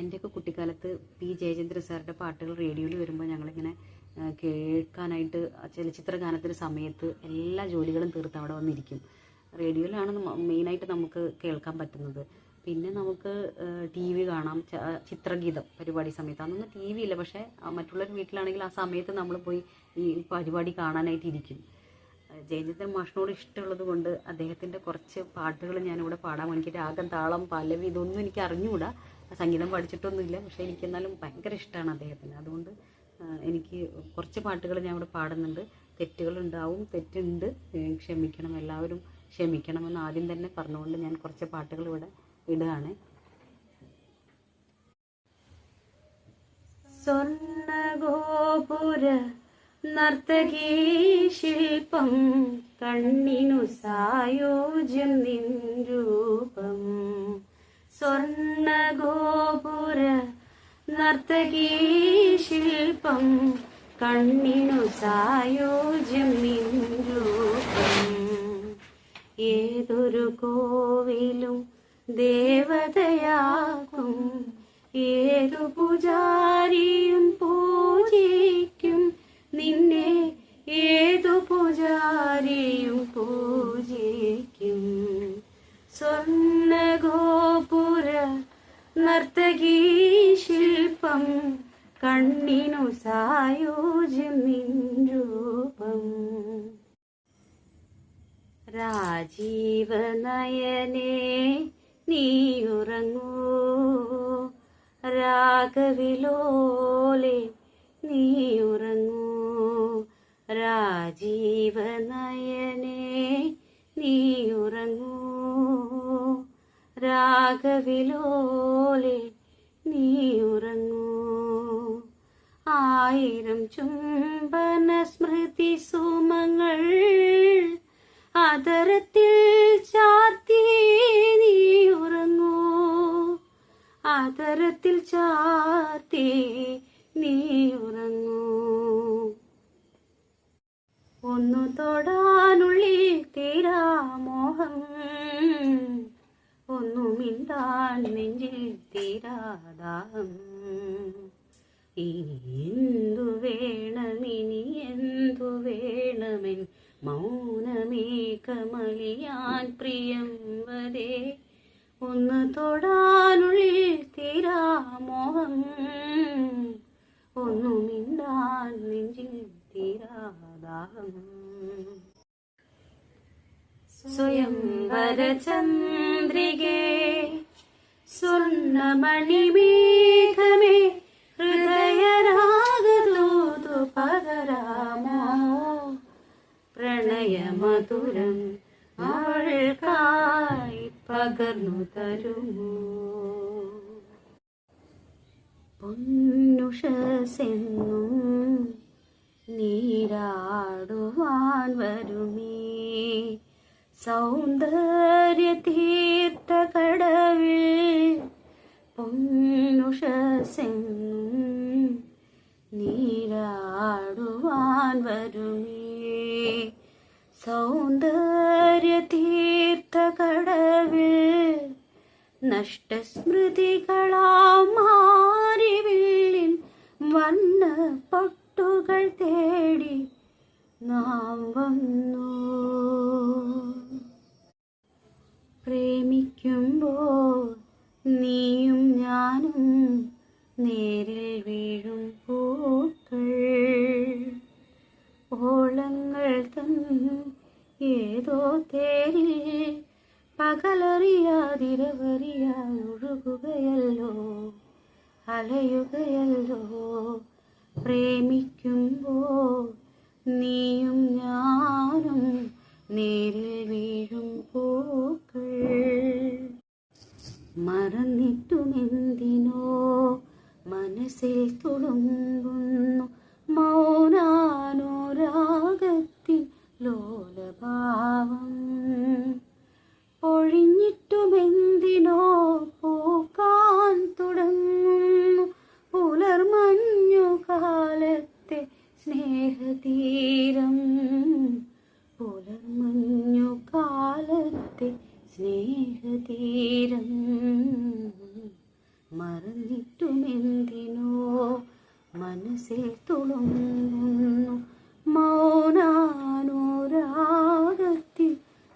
എന്റെയൊക്കെ കുട്ടിക്കാലത്ത് പി. ജയചന്ദ്ര സാറിന്റെ പാട്ടുകൾ റേഡിയോയിൽ വരുമ്പോൾ ഞങ്ങളിങ്ങനെ കേൾക്കാനായിട്ട് ചലച്ചിത്ര ഗാനത്തിന്റെ സമയത്ത് എല്ലാ ജോലികളും തീർത്ത് അവിടെ വന്നിരിക്കും. റേഡിയോയിലാണ് മെയിനായിട്ട് നമുക്ക് കേൾക്കാൻ പറ്റുന്നത്. പിന്നെ നമുക്ക് ടി വി കാണാം ചിത്രഗീതം പരിപാടി സമയത്ത്. അന്നൊന്നും ടി വി ഇല്ല പക്ഷേ മറ്റുള്ളവർ വീട്ടിലാണെങ്കിൽ ആ സമയത്ത് നമ്മൾ പോയി ഈ പരിപാടി കാണാനായിട്ട് ഇരിക്കും. ജയചന്ദ്രൻ മാഷിനോട് ഇഷ്ടമുള്ളത് കൊണ്ട് അദ്ദേഹത്തിന്റെ കുറച്ച് പാട്ടുകൾ ഞാനിവിടെ പാടാൻ എനിക്ക് രാഗം താളം പല്ലവി ഇതൊന്നും എനിക്ക് അറിഞ്ഞുകൂടാ. സംഗീതം പഠിച്ചിട്ടൊന്നുമില്ല. പക്ഷേ എനിക്കെന്നാലും ഭയങ്കര ഇഷ്ടമാണ് അദ്ദേഹത്തിന്. അതുകൊണ്ട് എനിക്ക് കുറച്ച് പാട്ടുകൾ ഞാൻ ഇവിടെ പാടുന്നുണ്ട്. തെറ്റുകളുണ്ടാവും തെറ്റുണ്ട്. ക്ഷമിക്കണം എല്ലാവരും ക്ഷമിക്കണമെന്ന് ആദ്യം തന്നെ പറഞ്ഞുകൊണ്ട് ഞാൻ കുറച്ച് പാട്ടുകൾ ഇവിടെ ഇടുകയാണ്. സ്വർണഗോപുര നർത്തകീ ശില്പം കണ്ണിനു സായോജ്യം നിൻ രൂപം. സ്വർണഗോപുര നർത്തകീ ശില്പം കണ്ണിനു സായോജ്യം ഏതൊരു കോവിലും ദേവതയാകും ഏതു പൂജാരിയും നർത്തകീ ശില്പം കണ്ണിനു സായോജ്യം രൂപം രാജീവനയനേ നീയുറങ്ങൂ. രാഗവിലോലെ നീയുറങ്ങൂ. രാജീവനയനേ നീയുറങ്ങൂ രാഗവിലോലെ ഉറങ്ങൂ ആയിരം ചുംബന സ്മൃതി സുമങ്ങൾ അതരത്തിൽ ചാർത്തി നീ ഉറങ്ങൂ അതരത്തിൽ ചാർത്തി നീ ഉറങ്ങൂ ഒന്നു തൊടാനുള്ളിൽ തീരാ നെഞ്ചിൽ തീരാതാം. എന്തു വേണമിനി എന്തു വേണമെൻ? മൗനമേ കമലിയാൻ പ്രിയം വരേ. ഒന്ന് തൊടാനുള്ളിൽ തീരാമോഹം ഒന്നു മിണ്ടാൻ നെഞ്ചിൽ തീരാദാഹം സ്വയംവരചന്ദ്രികേ സ്വർണമണിമേഘമേ ഹൃദയരാഗതൂതു പകരാമോ? പ്രണയമധുരം അവൾക്കായി പകർന്നു തരുമോ? പൊന്നുഷസെന്നും നീരാടുവാൻ വരുമേ. സൗന്ദര്യ തീർത്ഥ കടവിൽ പൊന്നുഷസെന്നും നീരാടുവാൻ വരുമേ. സൗന്ദര്യ തീർത്ഥ കടവിൽ നഷ്ടസ്മൃതികളാം മാറിവില്ലിൻ വന്ന പൊട്ടുകൾ തേടി നാം വന്നു. പ്രേമിക്കുമ്പോൾ നേരിൽ വീഴും പൂക്കൾ. ഓളങ്ങൾ തൻ ഏതോ തേരിൽ പകലറിയാതിരവറിയായി ഒഴുകുകയല്ലോ അലയുകയല്ലോ. പ്രേമിക്കുമ്പോൾ നീയും ഞാനും നേരിൽ വീഴും പൂക്കൾ. മറന്നിട്ടുമെന്തിനോ മനസ്സിൽ തുളുമ്പുന്നു മൗനാനുരാഗത്തിൻ ലോലഭാവം. പൊഴിഞ്ഞിട്ടുമെന്തിനോ പൂക്കാൻ തുടങ്ങുന്നു പുലർമഞ്ഞു കാലത്തെ സ്നേഹതീരം. പുലർമഞ്ഞു കാലത്തെ സ്നേഹതീരം. മറന്നിട്ടുമെന്തിനോ മനസ്സിൽ തുളുമ്പുന്നു മൗനാനുരാഗത്തിൽ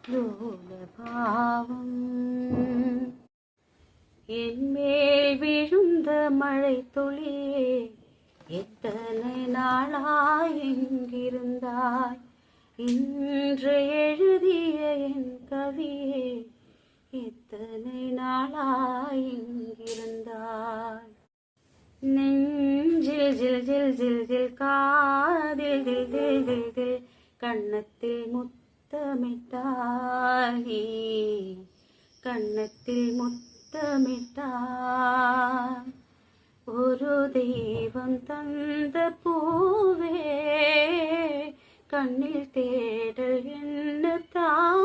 ലോലഭാവം എന്മേൽ വീഴുന്ന മഴത്തുള്ളിയേ எத்தனை நாளாய் எங்கிருந்தாய் இன்று எழுதிய என் கவியே எத்தனை நாளாய் இங்கிருந்தாய் நெஞ்சில் ஜில் ஜில் ஜில் ஜில் காதில் தில் தில் தில் தில் கண்ணத்தில் முத்தமிட்டாய். கண்ணத்தில் முத்தமிட்டாய். ஒரு தெய்வம் தந்த பூவே கண்ணில் தேடல் என்ன தான்